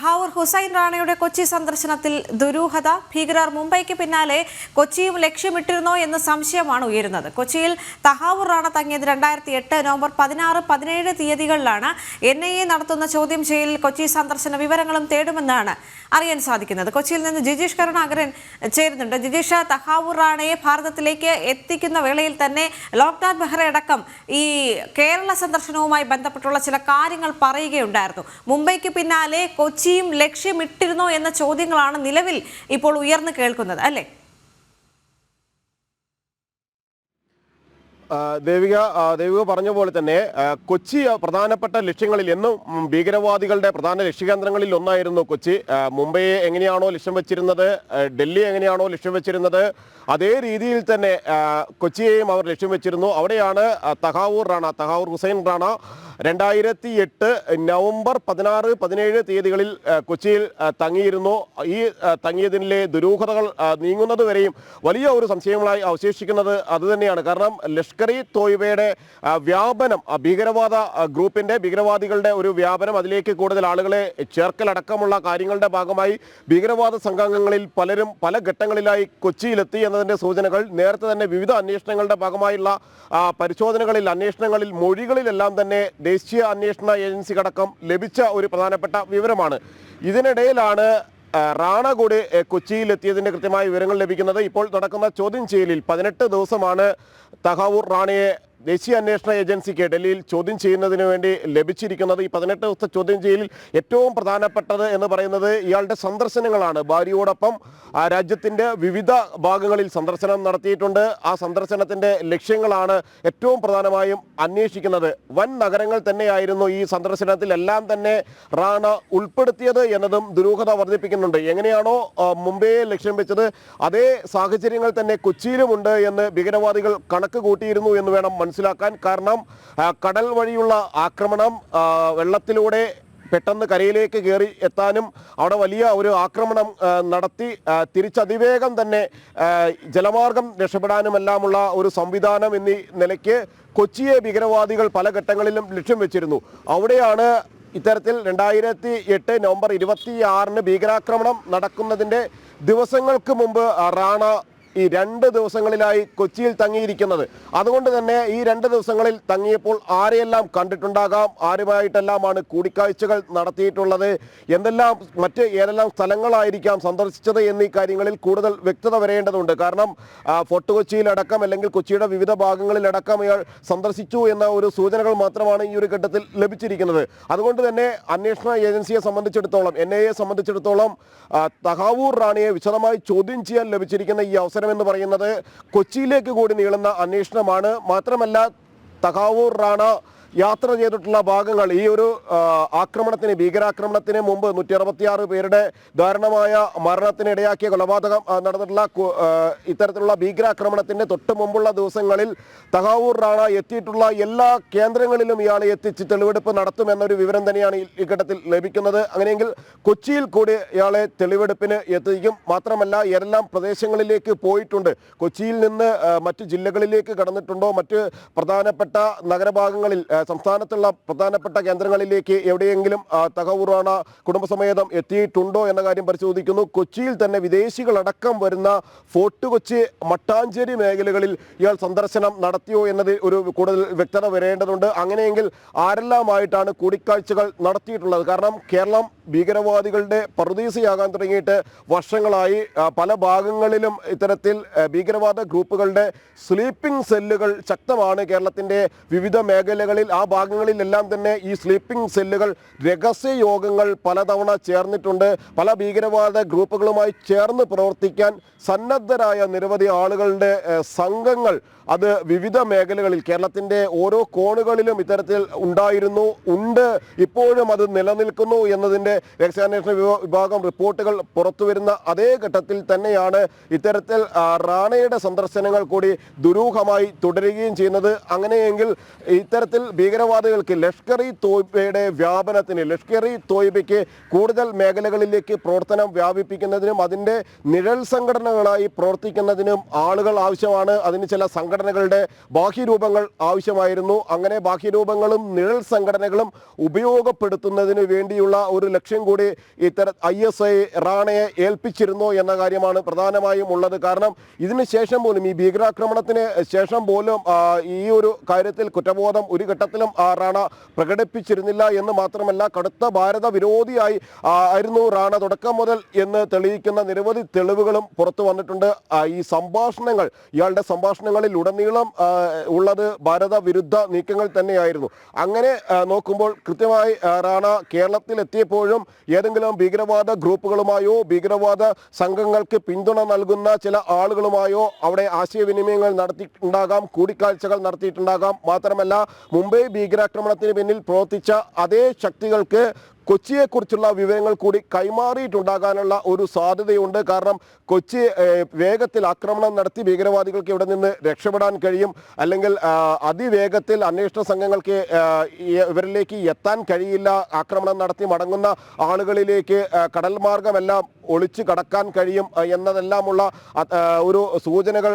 തഹാവൂർ ഹുസൈൻ റാണയുടെ കൊച്ചി സന്ദർശനത്തിൽ ദുരൂഹത. ഭീകരർ മുംബൈക്ക് പിന്നാലെ കൊച്ചിയും ലക്ഷ്യമിട്ടിരുന്നോ എന്ന സംശയമാണ് ഉയരുന്നത്. കൊച്ചിയിൽ തഹാവൂർ റാണ തങ്ങിയത് രണ്ടായിരത്തി എട്ട് നവംബർ പതിനാറ് പതിനേഴ് തീയതികളിലാണ് എൻ ഐ എ നടത്തുന്ന ചോദ്യം ചെയ്യലിൽ കൊച്ചി സന്ദർശന വിവരങ്ങളും തേടുമെന്നാണ് അറിയാൻ സാധിക്കുന്നത്. കൊച്ചിയിൽ നിന്ന് ജിജീഷ് കരുണാകരൻ ചേരുന്നുണ്ട്. ജിജീഷ് തഹാവൂർ റാണയെ ഭാരതത്തിലേക്ക് എത്തിക്കുന്ന വേളയിൽ തന്നെ ലോക്നാഥ് ബെഹ്റ അടക്കം ഈ കേരള സന്ദർശനവുമായി ബന്ധപ്പെട്ടുള്ള ചില കാര്യങ്ങൾ പറയുകയുണ്ടായിരുന്നു. മുംബൈക്ക് പിന്നാലെ കൊച്ചിയും ലക്ഷ്യമിട്ടിരുന്നോ എന്ന ചോദ്യങ്ങളാണ് നിലവിൽ ഇപ്പോൾ ഉയർന്നു കേൾക്കുന്നത് അല്ലേ? ദേവിക ദേവിക പറഞ്ഞ പോലെ തന്നെ കൊച്ചി പ്രധാനപ്പെട്ട ലക്ഷ്യങ്ങളിൽ എന്നും ഭീകരവാദികളുടെ പ്രധാന ലക്ഷ്യകേന്ദ്രങ്ങളിൽ ഒന്നായിരുന്നു കൊച്ചി. മുംബൈയെ എങ്ങനെയാണോ ലക്ഷ്യം വെച്ചിരുന്നത് ഡൽഹി എങ്ങനെയാണോ ലക്ഷ്യം വെച്ചിരുന്നത് അതേ രീതിയിൽ തന്നെ കൊച്ചിയെയും അവർ ലക്ഷ്യം വെച്ചിരുന്നു. അവിടെയാണ് തഹാവൂർ റാണ തഹാവൂർ ഹുസൈൻ റാണ രണ്ടായിരത്തി എട്ട് നവംബർ പതിനാറ് പതിനേഴ് തീയതികളിൽ കൊച്ചിയിൽ തങ്ങിയിരുന്നു. ഈ തങ്ങിയതിലെ ദുരൂഹതകൾ നീങ്ങുന്നത് വരെയും വലിയ ഒരു സംശയങ്ങളായി അവശേഷിക്കുന്നത് അതുതന്നെയാണ് കാരണം ലഷ്കർ തോയ്ബയുടെ ആ, വ്യാപനം ഭീകരവാദ ഗ്രൂപ്പിന്റെ ഭീകരവാദികളുടെ ഒരു വ്യാപനം. അതിലേക്ക് കൂടുതൽ ആളുകളെ ചേർക്കലടക്കമുള്ള കാര്യങ്ങളുടെ ഭാഗമായി ഭീകരവാദ സംഘാംഗങ്ങളിൽ പലരും പല ഘട്ടങ്ങളിലായി കൊച്ചിയിലെത്തി എന്നതിന്റെ സൂചനകൾ നേരത്തെ തന്നെ വിവിധ അന്വേഷണങ്ങളുടെ ഭാഗമായുള്ള പരിശോധനകളിൽ അന്വേഷണങ്ങളിൽ മൊഴികളിലെല്ലാം തന്നെ ദേശീയ അന്വേഷണ ഏജൻസി ഏജൻസിക്കടക്കം ലഭിച്ച ഒരു പ്രധാനപ്പെട്ട വിവരമാണ്. ഇതിനിടയിലാണ് റാണ കൂടി കൊച്ചിയിലെത്തിയതിന്റെ കൃത്യമായ വിവരങ്ങൾ ലഭിക്കുന്നത് ഇപ്പോൾ നടക്കുന്ന ചോദ്യം ചെയ്യലിൽ പതിനെട്ട് ദിവസമാണ് തഹാവൂർ റാണയെ ദേശീയ അന്വേഷണ ഏജൻസിക്ക് ഡൽഹിയിൽ ചോദ്യം ചെയ്യുന്നതിന് വേണ്ടി ലഭിച്ചിരിക്കുന്നത് ഈ പതിനെട്ട് ദിവസത്തെ ചോദ്യം ചെയ്യലിൽ ഏറ്റവും പ്രധാനപ്പെട്ടത് എന്ന് പറയുന്നത് ഇയാളുടെ സന്ദർശനങ്ങളാണ്. ഭാര്യയോടൊപ്പം രാജ്യത്തിന്റെ വിവിധ ഭാഗങ്ങളിൽ സന്ദർശനം നടത്തിയിട്ടുണ്ട്. ആ സന്ദർശനത്തിന്റെ ലക്ഷ്യങ്ങളാണ് ഏറ്റവും പ്രധാനമായും അന്വേഷിക്കുന്നത്. വൻ നഗരങ്ങൾ തന്നെയായിരുന്നു ഈ സന്ദർശനത്തിൽ എല്ലാം തന്നെ റാണ ഉൾപ്പെടുത്തിയത് എന്നതും ദുരൂഹത വർദ്ധിപ്പിക്കുന്നുണ്ട്. എങ്ങനെയാണോ മുംബൈയെ ലക്ഷ്യം വെച്ചത് അതേ സാഹചര്യങ്ങൾ തന്നെ കൊച്ചിയിലുമുണ്ട് എന്ന് ഭീകരവാദികൾ കണക്ക് കൂട്ടിയിരുന്നു എന്ന് വേണം മനസ്സിലാക്കാൻ കാരണം കടൽ വഴിയുള്ള ആക്രമണം വെള്ളത്തിലൂടെ പെട്ടെന്ന് കരയിലേക്ക് കയറി എത്താനും അവിടെ വലിയ ഒരു ആക്രമണം നടത്തി തിരിച്ചതിവേഗം തന്നെ ജലമാർഗം രക്ഷപ്പെടാനുമെല്ലാമുള്ള ഒരു സംവിധാനം എന്നീ നിലയ്ക്ക് കൊച്ചിയെ ഭീകരവാദികൾ പല ഘട്ടങ്ങളിലും ലക്ഷ്യം വെച്ചിരുന്നു. അവിടെയാണ് ഇത്തരത്തിൽ രണ്ടായിരത്തി എട്ട് നവംബർ ഇരുപത്തി ആറിന് ഭീകരാക്രമണം നടക്കുന്നതിന്റെ ദിവസങ്ങൾക്ക് മുമ്പ് റാണ ഈ രണ്ട് ദിവസങ്ങളിലായി കൊച്ചിയിൽ തങ്ങിയിരിക്കുന്നത്. അതുകൊണ്ട് തന്നെ ഈ രണ്ട് ദിവസങ്ങളിൽ തങ്ങിയപ്പോൾ ആരെയെല്ലാം കണ്ടിട്ടുണ്ടാകാം ആരുമായിട്ടെല്ലാമാണ് കൂടിക്കാഴ്ചകൾ നടത്തിയിട്ടുള്ളത് എന്തെല്ലാം മറ്റ് ഏതെല്ലാം സ്ഥലങ്ങളായിരിക്കാം സന്ദർശിച്ചത് എന്നീ കാര്യങ്ങളിൽ കൂടുതൽ വ്യക്തത വരേണ്ടതുണ്ട്. കാരണം ഫോർട്ട് കൊച്ചിയിലടക്കം അല്ലെങ്കിൽ കൊച്ചിയുടെ വിവിധ ഭാഗങ്ങളിലടക്കം ഇയാൾ സന്ദർശിച്ചു എന്ന ഒരു സൂചനകൾ മാത്രമാണ് ഈ ഒരു ഘട്ടത്തിൽ ലഭിച്ചിരിക്കുന്നത്. അതുകൊണ്ട് തന്നെ അന്വേഷണ ഏജൻസിയെ സംബന്ധിച്ചിടത്തോളം എൻ ഐ എ സംബന്ധിച്ചിടത്തോളം തഹാവൂർ റാണിയെ വിശദമായി ചോദ്യം ചെയ്യാൻ ലഭിച്ചിരിക്കുന്ന ഈ അവസരം എന്ന് പറയുന്നത് കൊച്ചിയിലേക്ക് കൂടി നീളുന്ന അന്വേഷണമാണ്. മാത്രമല്ല തകാവൂർ റാണ യാത്ര ചെയ്തിട്ടുള്ള ഭാഗങ്ങൾ ഈ ഒരു ആക്രമണത്തിന് ഭീകരാക്രമണത്തിന് മുമ്പ് നൂറ്റി അറുപത്തിയാറ് പേരുടെ ദാരുണമായ മരണത്തിന് ഇടയാക്കിയ കൊലപാതകം നടന്നിട്ടുള്ള ഇത്തരത്തിലുള്ള ഭീകരാക്രമണത്തിന്റെ തൊട്ട് മുമ്പുള്ള ദിവസങ്ങളിൽ തഹാവൂർ റാണ എത്തിയിട്ടുള്ള എല്ലാ കേന്ദ്രങ്ങളിലും ഇയാളെ എത്തിച്ച് തെളിവെടുപ്പ് നടത്തുമെന്നൊരു വിവരം തന്നെയാണ് ഈ- ഘട്ടത്തിൽ ലഭിക്കുന്നത്. അങ്ങനെയെങ്കിൽ കൊച്ചിയിൽ കൂടി ഇയാളെ തെളിവെടുപ്പിന് എത്തിക്കും. മാത്രമല്ല ഏതെല്ലാം പ്രദേശങ്ങളിലേക്ക് പോയിട്ടുണ്ട്? കൊച്ചിയിൽ നിന്ന് മറ്റ് ജില്ലകളിലേക്ക് കടന്നിട്ടുണ്ടോ? മറ്റ് പ്രധാനപ്പെട്ട നഗരഭാഗങ്ങളിൽ സംസ്ഥാനത്തുള്ള പ്രധാനപ്പെട്ട കേന്ദ്രങ്ങളിലേക്ക് എവിടെയെങ്കിലും തകവൂറാണ കുടുംബസമേതം എത്തിയിട്ടുണ്ടോ എന്ന കാര്യം പരിശോധിക്കുന്നു. കൊച്ചിയിൽ തന്നെ വിദേശികളടക്കം വരുന്ന ഫോർട്ട് കൊച്ചി മട്ടാഞ്ചേരി മേഖലകളിൽ ഇയാൾ സന്ദർശനം നടത്തിയോ എന്നത് ഒരു കൂടുതൽ വ്യക്തത വരേണ്ടതുണ്ട്. അങ്ങനെയെങ്കിൽ ആരെല്ലാമായിട്ടാണ് കൂടിക്കാഴ്ചകൾ നടത്തിയിട്ടുള്ളത്? കാരണം കേരളം ഭീകരവാദികളുടെ പറുദീസയാകാൻ തുടങ്ങിയിട്ട് വർഷങ്ങളായി പല ഭാഗങ്ങളിലും ഇത്തരത്തിൽ ഭീകരവാദ ഗ്രൂപ്പുകളുടെ സ്ലീപ്പിംഗ് സെല്ലുകൾ ശക്തമാണ് കേരളത്തിന്റെ വിവിധ മേഖലകളിൽ. ആ ഭാഗങ്ങളിലെല്ലാം തന്നെ ഈ സ്ലീപ്പിംഗ് സെല്ലുകൾ രഹസ്യ യോഗങ്ങൾ പലതവണ ചേർന്നിട്ടുണ്ട്. പല ഭീകരവാദ ഗ്രൂപ്പുകളുമായി ചേർന്ന് പ്രവർത്തിക്കാൻ സന്നദ്ധരായ നിരവധി ആളുകളുടെ സംഘങ്ങൾ അത് വിവിധ മേഖലകളിൽ കേരളത്തിന്റെ ഓരോ കോണുകളിലും ഇത്തരത്തിൽ ഉണ്ടായിരുന്നു ഉണ്ട്. ഇപ്പോഴും അത് നിലനിൽക്കുന്നു എന്നതിന്റെ രഹസ്യാന്വേഷണ വിഭാഗം റിപ്പോർട്ടുകൾ പുറത്തു വരുന്ന അതേ ഘട്ടത്തിൽ തന്നെയാണ് ഇത്തരത്തിൽ റാണയുടെ സന്ദർശനങ്ങൾ കൂടി ദുരൂഹമായി തുടരുകയും ചെയ്യുന്നത്. അങ്ങനെയെങ്കിൽ ഇത്തരത്തിൽ ഭീകരവാദികൾക്ക് ലഷ്കർ ഇ തോയ്ബയുടെ വ്യാപനത്തിന് ലഷ്കർ ഇ തോയ്ബയ്ക്ക് കൂടുതൽ മേഖലകളിലേക്ക് പ്രവർത്തനം വ്യാപിപ്പിക്കുന്നതിനും അതിന്റെ നിഴൽ സംഘടനകളായി പ്രവർത്തിക്കുന്നതിനും ആളുകൾ ആവശ്യമാണ്. അതിന് ചില സംഘടനകളുടെ ബാഹ്യരൂപങ്ങൾ ആവശ്യമായിരുന്നു. അങ്ങനെ ബാഹ്യരൂപങ്ങളും നിഴൽ സംഘടനകളും ഉപയോഗപ്പെടുത്തുന്നതിന് വേണ്ടിയുള്ള ഒരു ലക്ഷ്യം കൂടി ഇത്തര ഐ എസ് ഐ റാണയെ ഏൽപ്പിച്ചിരുന്നു എന്ന കാര്യമാണ് പ്രധാനമായും ഉള്ളത്. കാരണം ഇതിന് ശേഷം പോലും ഈ ഭീകരാക്രമണത്തിന് ശേഷം പോലും ഈ ഒരു കാര്യത്തിൽ കുറ്റബോധം ഒരു ഘട്ടത്തിലും ആ, റാണ പ്രകടിപ്പിച്ചിരുന്നില്ല എന്ന് മാത്രമല്ല കടുത്ത ഭാരത വിരോധിയായി ആയിരുന്നു റാണ. തുടക്കം മുതൽ എന്ന് തെളിയിക്കുന്ന നിരവധി തെളിവുകളും പുറത്തു വന്നിട്ടുണ്ട്. ഈ സംഭാഷണങ്ങൾ ഇയാളുടെ സംഭാഷണങ്ങളിൽ ഉടനീളം ഉള്ളത് ഭാരത വിരുദ്ധ നീക്കങ്ങൾ തന്നെയായിരുന്നു. അങ്ങനെ നോക്കുമ്പോൾ കൃത്യമായി റാണ കേരളത്തിൽ എത്തിയപ്പോഴും ഏതെങ്കിലും ഭീകരവാദ ഗ്രൂപ്പുകളുമായോ ഭീകരവാദ സംഘങ്ങൾക്ക് പിന്തുണ നൽകുന്ന ചില ആളുകളുമായോ അവിടെ ആശയവിനിമയങ്ങൾ നടത്തിയിട്ടുണ്ടാകാം കൂടിക്കാഴ്ചകൾ നടത്തിയിട്ടുണ്ടാകാം. മാത്രമല്ല മുംബൈ ഭീകരാക്രമണത്തിന് പിന്നിൽ പ്രവർത്തിച്ച അതേ ശക്തികൾക്ക് കൊച്ചിയെക്കുറിച്ചുള്ള വിവരങ്ങൾ കൂടി കൈമാറിയിട്ടുണ്ടാകാനുള്ള ഒരു സാധ്യതയുണ്ട്. കാരണം കൊച്ചി വേഗത്തിൽ ആക്രമണം നടത്തി ഭീകരവാദികൾക്ക് ഇവിടെ നിന്ന് രക്ഷപ്പെടാൻ കഴിയും. അല്ലെങ്കിൽ അതിവേഗത്തിൽ അന്വേഷണ സംഘങ്ങൾക്ക് ഇവരിലേക്ക് എത്താൻ കഴിയില്ല. ആക്രമണം നടത്തി മടങ്ങുന്ന ആളുകളിലേക്ക് കടൽ മാർഗമെല്ലാം ഒളിച്ചു കടക്കാൻ കഴിയും എന്നതെല്ലാമുള്ള ഒരു സൂചനകൾ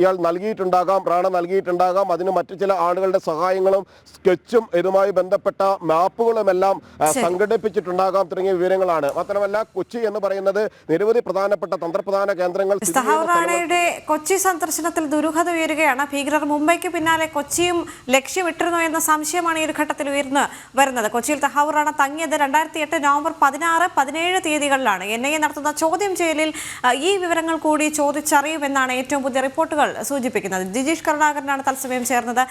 ഇയാൾ നൽകിയിട്ടുണ്ടാകാം റാണ നൽകിയിട്ടുണ്ടാകാം. അതിന് മറ്റു ചില ആളുകളുടെ സഹായങ്ങളും സ്കെച്ചും ഇതുമായി ബന്ധപ്പെട്ട മാപ്പുകളുമെല്ലാം ശരി. സംഘടിപ്പിച്ചിട്ടുണ്ടാകാം തുടങ്ങിയ വിവരങ്ങളാണ്. മാത്രമല്ല കൊച്ചി എന്ന് പറയുന്നത് നിരവധി പ്രധാനപ്പെട്ട തന്ത്രപ്രധാന കേന്ദ്രങ്ങൾ സഹാറാണയുടെ കൊച്ചി സന്ദർശനത്തിൽ ദുരൂഹത ഉയരുകയാണ്. ഭീകരർ മുംബൈക്ക് പിന്നാലെ കൊച്ചിയും ലക്ഷ്യമിട്ടിരുന്നു എന്ന സംശയമാണ് ഈ ഒരു ഘട്ടത്തിൽ ഉയർന്നു വരുന്നത്. കൊച്ചിയിൽ തഹാവൂറാണ തങ്ങിയത് രണ്ടായിരത്തി എട്ട് നവംബർ പതിനാറ് പതിനേഴ് തീയതികളിലാണ്. എൻ ഐ എ നടത്തുന്ന ചോദ്യം ചെയ്യലിൽ ഈ വിവരങ്ങൾ കൂടി ചോദിച്ചറിയുമെന്നാണ് ഏറ്റവും പുതിയ റിപ്പോർട്ടുകൾ സൂചിപ്പിക്കുന്നത്. ജിജീഷ് കരുണാകരനാണ് തത്സമയം ചേർന്നത്.